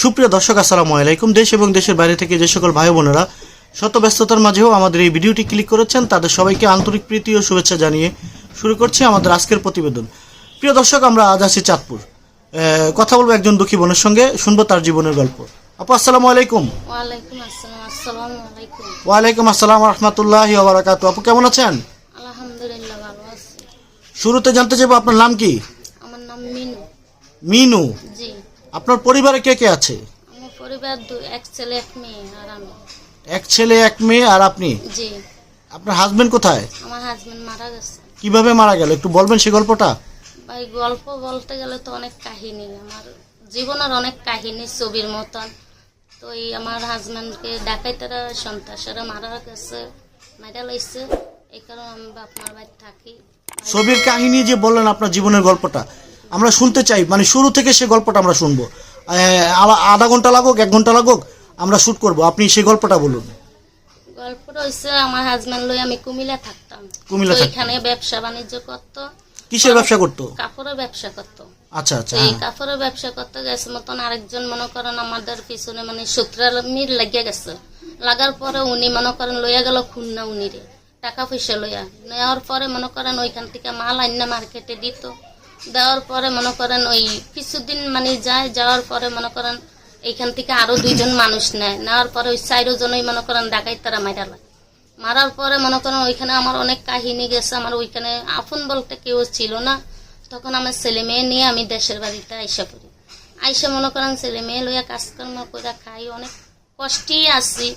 সুপ্রিয় দর্শক আসসালামু আলাইকুম। দেশ এবং দেশের বাইরে থেকে যে সকল ভাই বোনেরা শত ব্যস্ততার মাঝেও আমাদের এই ভিডিওটি ক্লিক করেছেন তাদের সবাইকে আন্তরিক প্রীতি ও শুভেচ্ছা জানিয়ে শুরু করছি আমাদের আজকের প্রতিবেদন। প্রিয় দর্শক আমরা আজ আছি চাঁদপুর। কথা বলব একজন দুঃখী বোনের সঙ্গে শুনব তার জীবনের গল্প। আপু আসসালামু আলাইকুম। ওয়ালাইকুম আসসালাম রহমতুল্লাহ বারাকাতু আপু কেমন আছেন? শুরুতে জানতে চাইব আপনার নাম কি? আমার নাম মিনু। মিনু। জি। আপনার পরিবারে কে কে আছে? আমার পরিবার দু এক ছেলে এক মেয়ে আর আমি। এক ছেলে এক মেয়ে আর আপনি? জি। আপনার হাজবেন্ড কোথায়? আমার হাজবেন্ড মারা গেছে। কীভাবে মারা গেল? একটু বলবেন সেই গল্পটা? ভাই গল্প বলতে গেলে তো অনেক কাহিনী। আমার জীবনের অনেক কাহিনী ছবির মতন। তো এই আমার হাজবেন্ডকে ডাকাইতারা সন্ত্রাসেরা মারা গেছে মারা লাইছে। এই কারণে আমি বাপমার বাড়ি থাকি। ছবির কাহিনী যে বললেন আপনার জীবনের গল্পটা আমরা শুনতে চাই। মানে শুরু থেকে সে গল্পটা আমরা শুনব। আধা ঘণ্টা লাগুক এক ঘণ্টা লাগুক আমরা শুট করব। আপনি সেই গল্পটা বলুন। গল্পটা হচ্ছে আমার হাজবেন্ড লই আমি কুমিল্লা থাকতাম। কুমিল্লা এখানে ব্যবসা বাণিজ্য করতো। কিসের ব্যবসা করতো? কাপড়ের ব্যবসা করতো। আচ্ছা আচ্ছা এই হ্যাঁ। কাপড়ের ব্যবসা করতে গেছে মতন আরেকজন মনে করেন আমাদের পিছনে মানে সূত্রার মির লাগিয়ে গেছে। লাগার পরে উনি মনে করেন লইয়া গেল খুন্না উনিরে। টাকা পয়সা লইয়া। নেওয়ার পরে মনে করেন ওইখান থেকে মাল আইনা মার্কেটে দিত। দেওয়ার পরে মনে করেন ওই কিছুদিন মানে যায়, যাওয়ার পরে মনে করেন এইখান থেকে আরও দুইজন মানুষ নেয়। নেওয়ার পরে ওই চারো জনই মনে করেন ডাকাই তারা মারা লাগে মারার পরে মনে করেন ওইখানে আমার অনেক কাহিনী গেছে, আমার ওইখানে আপন বলতে কেউ ছিল না। তখন আমার ছেলে মেয়ে নিয়ে আমি দেশের বাড়িতে আইসা পড়ি। আইসা মনে করেন ছেলে মেয়ে লইয়া কাজকর্ম করে খাই, অনেক কষ্টেই আছি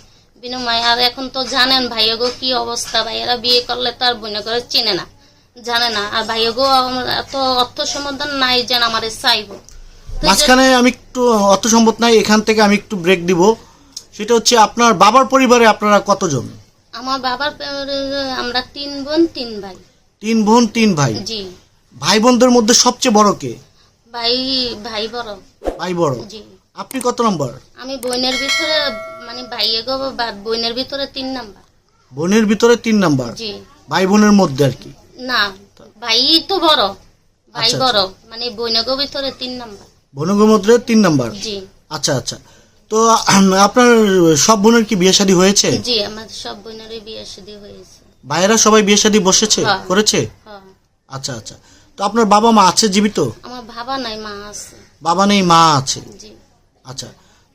বিনিময়। আর এখন তো জানেন ভাইয়াগো কি অবস্থা? ভাইয়েরা বিয়ে করলে তো আর বোনে করে চিনে না। জানে না। আর ভাইয়াগো আমার এত অর্থ সমাধান নাই যেন আমার চাইব মাঝখানে আমি একটু অর্থ সম্ভব নাই এখান থেকে আমি একটু ব্রেক দিব। সেটা হচ্ছে আপনার বাবার পরিবারে আপনারা কতজন? আমার বাবার আমরা তিন বোন তিন ভাই। তিন বোন তিন ভাই। জি। ভাই বোনদের মধ্যে সবচেয়ে বড় কে? ভাই ভাই বড়। ভাই বড়। জি। আপনি কত নম্বর? আমি বোনের ভিতরে মানে ভাইয়ে গো বা বইনের ভিতরে তিন নাম্বার। বোনের ভিতরে তিন নাম্বার। জি। ভাই বোনের মধ্যে আর কি। না ভাই তো বড় ভাই আচ্ছা, বড় মানে বইনগো ভিতরে তিন নাম্বার। বোনের মধ্যে তিন নাম্বার? জি। আচ্ছা আচ্ছা। তো আপনার সব বোনের কি বিয়ে শাদী হয়েছে? জি আমার সব বোনেরই বিয়ে শাদী হয়েছে। ভাইয়েরা সবাই বিয়ে শাদী বসেছে? হ্যাঁ। করেছে? হ্যাঁ। আচ্ছা আচ্ছা। তো আপনার বাবা মা আছে জীবিত? আমার ভাবা নাই মা আছে। বাবা নেই মা আছে? জি। আচ্ছা।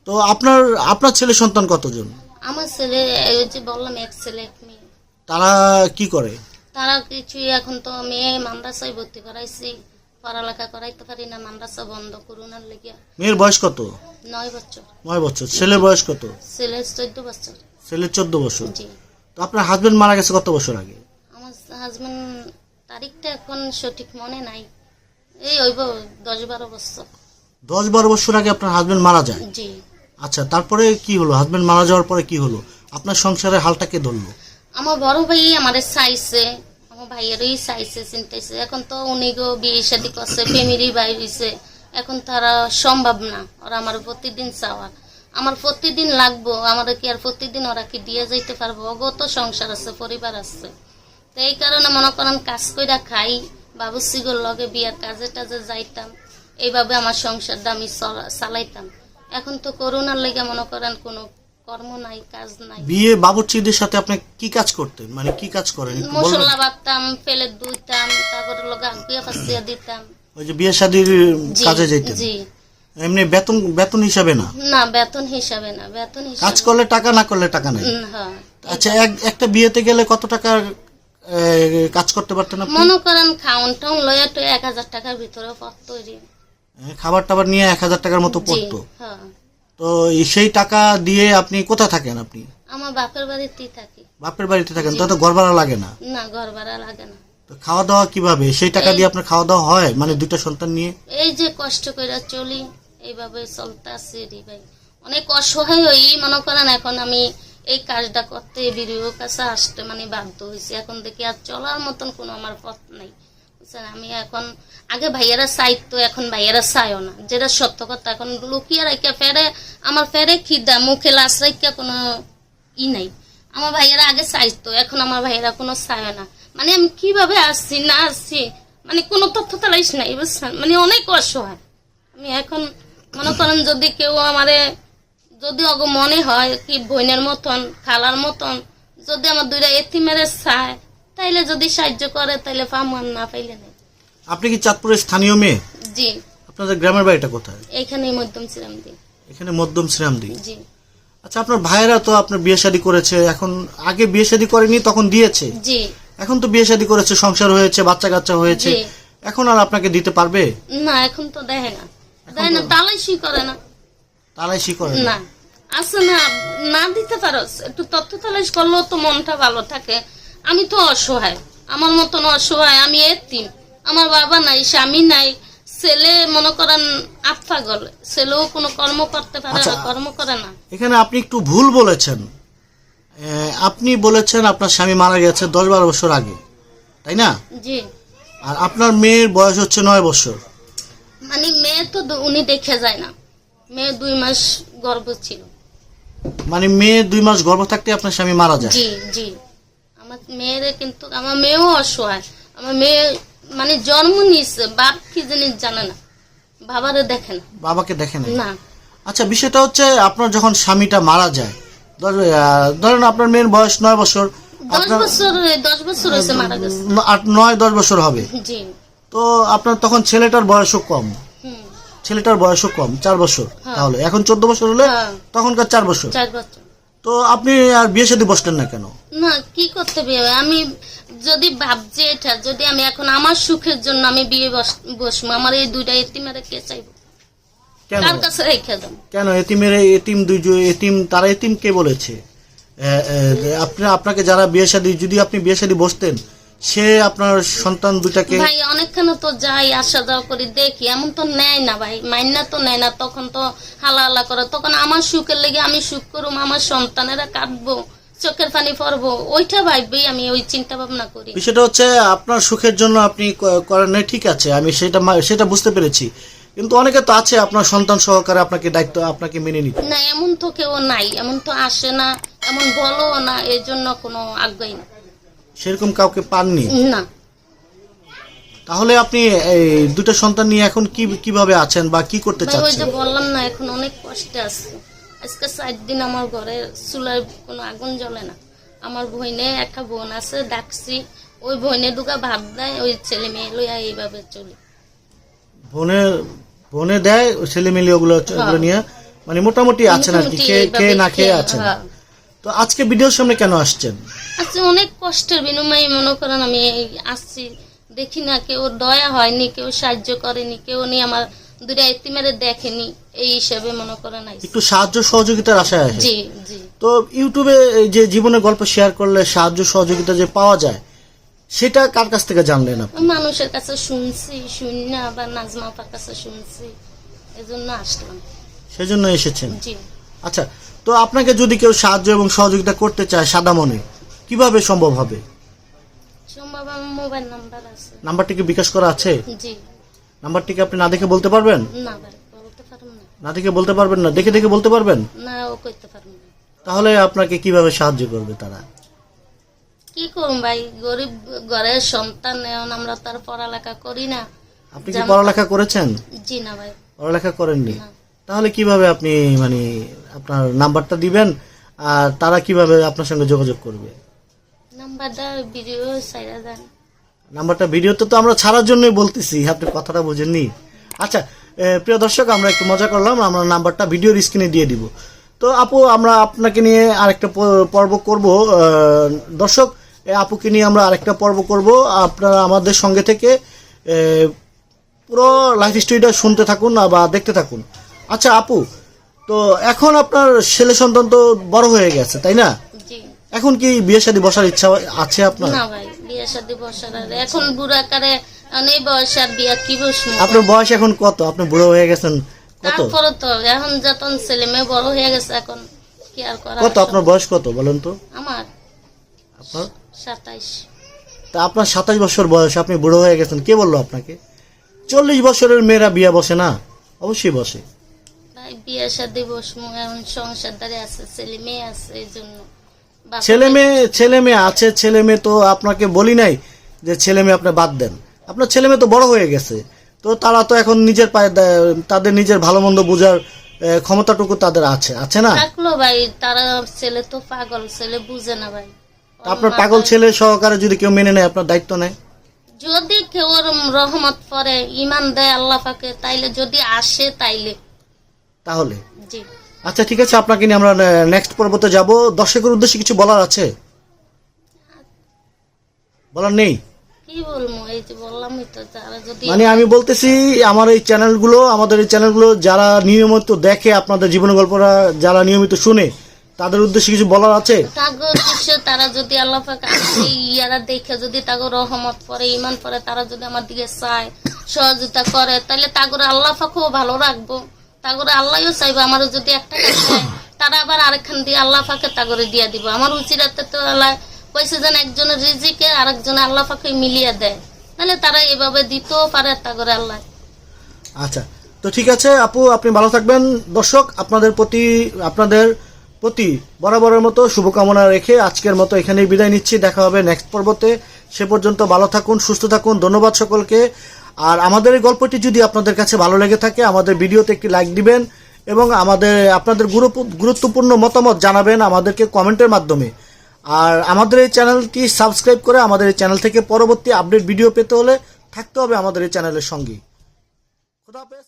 তো আপনার আপনার ছেলে সন্তান কতজন? আমার ছেলে এই যে বললাম এক ছেলে এক মেয়ে। তারা কি করে? তারা কিছুই এখন তো মেয়ে মাদ্রাসায় ভর্তি করাইছি পড়ালেখা করাইতে পারি না মাদ্রাসা বন্ধ করুনার লেগে মেয়ের বয়স কত? নয় বছর। নয় বছর। ছেলের বয়স কত? ছেলে চোদ্দ বছর। ছেলের চোদ্দ বছর। জি। তো আপনার হাজবেন্ড মারা গেছে কত বছর আগে? আমার হাজবেন্ড তারিখটা এখন সঠিক মনে নাই। এই হইব দশ বারো বছর। দশ বারো বছর আগে আপনার হাজবেন্ড মারা যায়? জি। আচ্ছা তারপরে কি হলো? হাজবেন্ড মারা যাওয়ার পরে কি হলো? আপনার সংসারের হালটা কে ধরলো? আমার বড় ভাই আমার চাইছে আমার ভাইয়েরই চাইছে চিন্তাইছে এখন তো উনি গো বিয়ে শাদি করছে ফ্যামিলি বাই হইছে। এখন তারা সম্ভব না, ওরা আমার প্রতিদিন চাওয়া। আমার প্রতিদিন লাগবো আমার কি আর প্রতিদিন ওরা কি দিয়ে যাইতে পারব? অগত সংসার আছে, পরিবার আছে। তো এই কারণে মনে করেন কাজ কইরা খাই, বাবুসিগুর লগে বিয়ার কাজে টাজে যাইতাম, এইভাবে আমার সংসারটা আমি চলা- চালাইতাম। এখন তো করোনার লেগে মনে করেন কোনো কর্ম নাই কাজ নাই। বিয়ে বাবুর্চিদের সাথে আপনি কি কাজ করতেন? মানে কি কাজ করেন? মশলা বাটতাম ফেলে ধুইতাম তারপরে লগে আগুয়া ফাঁসিয়া দিতাম। ওই যে বিয়ে শাদির কাজে যেতেন জি। এমনি বেতন বেতন হিসাবে না? না বেতন হিসাবে না বেতন কাজ করলে টাকা না করলে টাকা নাই? হ্যাঁ। আচ্ছা এক একটা বিয়েতে গেলে কত টাকার কাজ করতে পারতেন আপনি? মনে করেন খাউন টাউন লইয়া তো এক হাজার টাকার ভিতরে পথ তৈরি। খাবার টাবার নিয়ে এক হাজার টাকার মতো পড়তো? হ্যাঁ। তো সেই টাকা দিয়ে আপনি কোথায় থাকেন আপনি? আমার বাপের বাড়িতেই থাকি। বাপের বাড়িতে থাকেন তো তো ঘর ভাড়া লাগে না? না ঘর ভাড়া লাগে না। তো খাওয়া দাওয়া কীভাবে? সেই টাকা দিয়ে আপনার খাওয়া দাওয়া হয়? মানে দুইটা সন্তান নিয়ে? এই যে কষ্ট করে চলি এইভাবে চলতে আছে রে ভাই। অনেক অসহায় হই মনে করেন এখন আমি এই কাজটা করতে ভিডিও কাছে আসতে মানে বাধ্য হয়েছি এখন দেখি আর চলার মতন কোনো আমার পথ নাই। বুঝছেন আমি এখন, আগে ভাইয়েরা চাইতো এখন ভাইয়েরা চাইও না। যেটা সত্য কথা, এখন লুকিয়ে রাখা ফেরে, আমার ফেরে খিদা, মুখে লাশ রাখা কোনো ই নাই। আমার ভাইয়েরা আগে চাইতো এখন আমার ভাইয়েরা কোনো চায় না। মানে আমি কীভাবে আসছি, না আসছি মানে কোনো তথ্য তালাইস নাই, বুঝছেন? মানে অনেক অসহায়। আমি এখন, মনে করেন যদি কেউ আমারে, যদি অগ মনে হয় কি বোনের মতন খালার মতন, যদি আমার দুইটা এতিমের চায় তাইলে যদি সাহায্য করে তাইলে আর না পাইলে নেই। আপনি কি চাঁদপুরের স্থানীয় মেয়ে? জি। আপনাদের গ্রামের বাড়িটা কোথায়? এইখানেই মধ্যম ছিলাম দি এখানে মধ্যম শ্রীরামদি? জি। আচ্ছা আপনার ভাইয়েরা তো আপনার বিয়ে শাদী করেছে এখন আগে বিয়ে শাদী করেনি তখন দিয়েছে? জি। এখন তো বিয়ে শাদী করেছে সংসার হয়েছে বাচ্চা কাচ্চা হয়েছে। জি। এখন আর আপনাকে দিতে পারবে? না এখন তো দেখে না। দেখে না তালাইশি করে না। তালাইশি করে না? আছে না না দিতে পারো। একটু তথ্য তালাশ করলেও তো মনটা ভালো থাকে। আমি তো অসহায়। আমার মতন অসহায় আমি এতিম। আমার বাবা নাই স্বামী নাই ছেলে মনে করেন আফা গল ছেলেও কোনো কর্ম করতে পারে আচ্ছা। না কর্ম করে না। এখানে আপনি একটু ভুল বলেছেন। আপনি বলেছেন আপনার স্বামী মারা গেছে দশ বারো বছর আগে তাই না? জি। আর আপনার মেয়ের বয়স হচ্ছে নয় বছর। মানে মেয়ে তো উনি দেখে যায় না। মেয়ে দুই মাস গর্ভ ছিল। মানে মেয়ে দুই মাস গর্ভ থাকতে আপনার স্বামী মারা যায়। জি জি। আমার মেয়েরে কিন্তু আমার মেয়েও অসহায়। আমার মেয়ে মানে জন্ম নিচ্ছে বাপ কি জিনিস জানে না। বাবারে দেখে না। বাবাকে দেখেন না। আচ্ছা বিষয়টা হচ্ছে আপনার যখন স্বামীটা মারা যায় ধরেন আপনার মেয়ের বয়স নয় বছর দশ বছর দশ বছর মারা গেছে। আট নয় দশ বছর হবে। তো আপনার তখন ছেলেটার বয়সও কম। ছেলেটার বয়সও কম চার বছর হ্যাঁ। তাহলে। এখন চোদ্দ বছর হলে হ্যাঁ। তখনকার চার বছর। তো আপনি আর বিয়ে সাথে বসলেন না কেন? না কি করতে বিয়ে? আমি যদি ভাবছি এটা যদি আমি এখন আমার সুখের জন্য আমি বিয়ে বস- বসবো আমার এই দুইটা এতিমের কে চাইব? কেন? কার কাছে রেখে দেবো। কেন? এতিমের এতিম দুই এতিম তারা এতিম কে বলেছে? আপনি আপনাকে যারা বিয়ে শাদী যদি আপনি বিয়ে শাদী বসতেন সে আপনার সন্তান দুটাকে ভাই অনেকখানে তো যাই আসা যাওয়া করি দেখি। এমন তো নেয় না ভাই। মাইনা তো নেয় না। তখন তো হালা হালা করে। তখন আমার সুখের লেগে আমি সুখ করুম আমার সন্তানেরা কাটবো চোখের পানি ওইটা ভাববেই আমি ওই চিন্তা ভাবনা করি। বিষয়টা হচ্ছে আপনার সুখের জন্য আপনি করেন নাই ঠিক আছে। আমি সেটা সেটা বুঝতে পেরেছি। কিন্তু অনেকে তো আছে আপনার সন্তান সহকারে আপনাকে দায়িত্ব আপনাকে মেনে নিতে। না এমন তো কেউ নাই। এমন তো আসে না। এমন বলো না। এর জন্য কোনো আগ্রহী না। সেরকম কাউকে পাননি? না। তাহলে আপনি এই দুটো সন্তান নিয়ে এখন কি কীভাবে আছেন বা কি করতে ভাই ওই যে চাচ্ছেন বললাম না এখন অনেক কষ্টে আছে। আজকে চার দিন আমার ঘরে চুলায় কোনো আগুন জ্বলে না। আমার বইনে একটা বোন আছে ডাকছি। ওই বইনে দুকা ভাত দেয় ওই ছেলে মেয়ে লইয়া এইভাবে চলি। বনে বনে দেয় ওই ছেলে মেয়ে ওগুলো ওগুলো নিয়ে। মানে মোটামুটি আছেন আর কি মোটামুটি খেয়ে খেয়ে না খেয়ে খেয়ে, আছেন। হ্যাঁ। তো আজকে ভিডিওর সামনে কেন আসছেন? আজকে অনেক কষ্টের বিনিময়ে মনে করেন আমি আসছি। দেখি না কেউ দয়া হয়নি কেউ সাহায্য করেনি কেউ নি আমার দুটা এতিমেরে দেখেনি এই হিসেবে মনে করেন। একটু সাহায্য সহযোগিতার আশায় আসে জি জি। তো ইউটিউবে যে জীবনের গল্প শেয়ার করলে সাহায্য সহযোগিতা যে পাওয়া যায় সেটা কার কাছ থেকে জানলেন আপনি? মানুষের কাছে শুনছি শুনি না আবার নাজমা আপার কাছে শুনছি এজন্য আসলাম। সেজন্য এসেছেন? জি। আচ্ছা তো আপনাকে যদি কেউ সাহায্য এবং সহযোগিতা করতে চায় সাদা মনে কীভাবে সম্ভব হবে? সম্ভব আমার মোবাইল নাম্বার আছে। নাম্বারটিকে বিকাশ করা আছে? জি। নাম্বারটিকে আপনি না দেখে বলতে পারবেন? না বলতে পারব না। না দেখে বলতে পারবেন না দেখে দেখে বলতে পারবেন? না ও করতে পারব না। তাহলে আপনাকে কীভাবে সাহায্য করবে তারা? কি করুম ভাই? গরিব ঘরের সন্তান এখন আমরা তার পড়ালেখা করি না। আপনি কি পড়ালেখা করেছেন? জি না ভাই। পড়ালেখা করেননি? তাহলে কীভাবে আপনি মানে আপনার নাম্বারটা দিবেন আর তারা কীভাবে আপনার সঙ্গে যোগাযোগ করবে? নাম্বারটা ভিডিও সাইরা দেন। নাম্বারটা ভিডিওতে তো আমরা ছাড়ার জন্যই বলতেছি আপনি কথাটা বুঝেননি। আচ্ছা প্রিয় দর্শক আমরা একটু মজা করলাম আমরা নাম্বারটা ভিডিওর স্ক্রিনে দিয়ে দিব। তো আপু আমরা আপনাকে নিয়ে আরেকটা পর্ব করব দর্শক আপুকে নিয়ে আমরা আরেকটা পর্ব করব। আপনারা আমাদের সঙ্গে থেকে পুরো লাইফ স্টোরিটা শুনতে থাকুন বা দেখতে থাকুন। আচ্ছা আপু তো এখন আপনার ছেলে সন্তান তো বড় হয়ে গেছে তাই না? এখন কি বিয়ে শাদী বসার ইচ্ছা আছে আপনার? না ভাই বিয়ে শাদী বসার এখন বুড়া আকারে অনেক বয়স আর বিয়া কি বসবো? আপনার বয়স এখন কত? আপনি বুড়ো হয়ে গেছেন কত? তারপরে তো এখন যতন ছেলে মেয়ে বড় হয়ে গেছে এখন কি আর করা কত? আপনার বয়স কত বলেন তো? আমার? আপনার? সাতাইশ। তা আপনার সাতাশ বছর বয়স আপনি বুড়ো হয়ে গেছেন কে বলল আপনাকে? চল্লিশ বছরের মেয়েরা বিয়ে বসে না? অবশ্যই বসে। বিয়ে শাদী বসবো এখন সংসারদারে আছে ছেলে মেয়ে আছে এই জন্য বাবা ছেলে মেয়ে ছেলে মেয়ে আছে ছেলে মেয়ে তো আপনাকে বলি নাই যে ছেলে মেয়ে আপনি বাদ দেন। আপনার ছেলে মেয়ে তো বড় হয়ে গেছে। তো তারা তো এখন নিজের পায়ে তাদের নিজের ভালো মন্দ বোঝার ক্ষমতাটুকু তাদের আছে। আছে না? থাকল ভাই তারা ছেলে তো পাগল ছেলে বুঝে না ভাই। আপনার পাগল ছেলে সহকারে যদি কেউ মেনে নেয় আপনার দায়িত্ব নেয়? যদি কেউ রহমত পরে ইমান দেয় আল্লাহ পাকে তাইলে যদি আসে তাইলে। তাহলে? আচ্ছা ঠিক আছে আপনাকে নিয়ে আমরা নেক্সট পর্বতে যাব। দর্শকের উদ্দেশ্যে কিছু বলার আছে? বলার নেই? মানে আমি বলতেছি আমার এই চ্যানেলগুলো আমাদের এই চ্যানেলগুলো যারা নিয়মিত দেখে আপনাদের জীবন গল্পরা যারা নিয়মিত শুনে তাদের উদ্দেশ্যে কিছু বলার আছে? তারা যদি আল্লাহ ইয়ারা দেখে যদি তাগর রহমত পরে ইমান পরে তারা যদি আমার দিকে চায় সহযোগিতা করে তাহলে তাগরে আল্লাহ খুব ভালো রাখব। তাগরে আল্লাহও চাইব, আমারও যদি একটা তারা আবার আরেকখান দিয়ে আল্লাহ পাকে তাগরে দিয়া দিব। আমার উচিরাতে তো আল্লাহ কইছে যেন একজনের রিজিকে আরেকজন আল্লাহ পাকে মিলিয়ে দেয়। তাহলে তারা এভাবে দিতেও পারে তাগরে আল্লাহ। আচ্ছা তো ঠিক আছে আপু, আপনি ভালো থাকবেন। দর্শক, আপনাদের প্রতি আপনাদের প্রতি বরাবরের মতো শুভকামনা রেখে আজকের মতো এখানেই বিদায় নিচ্ছি। দেখা হবে নেক্সট পর্বতে। সে পর্যন্ত ভালো থাকুন, সুস্থ থাকুন। ধন্যবাদ সকলকে। আর আমাদের এই গল্পটি যদি আপনাদের কাছে ভালো লেগে থাকে, আমাদের ভিডিওতে একটি লাইক দিবেন এবং আমাদের, আপনাদের গুরুত্বপূর্ণ মতামত জানাবেন আমাদেরকে কমেন্টের মাধ্যমে। আর আমাদের এই চ্যানেলটি সাবস্ক্রাইব করে আমাদের এই চ্যানেল থেকে পরবর্তী আপডেট ভিডিও পেতে হলে থাকতে হবে আমাদের এই চ্যানেলের সঙ্গে। খুদা হাফেজ।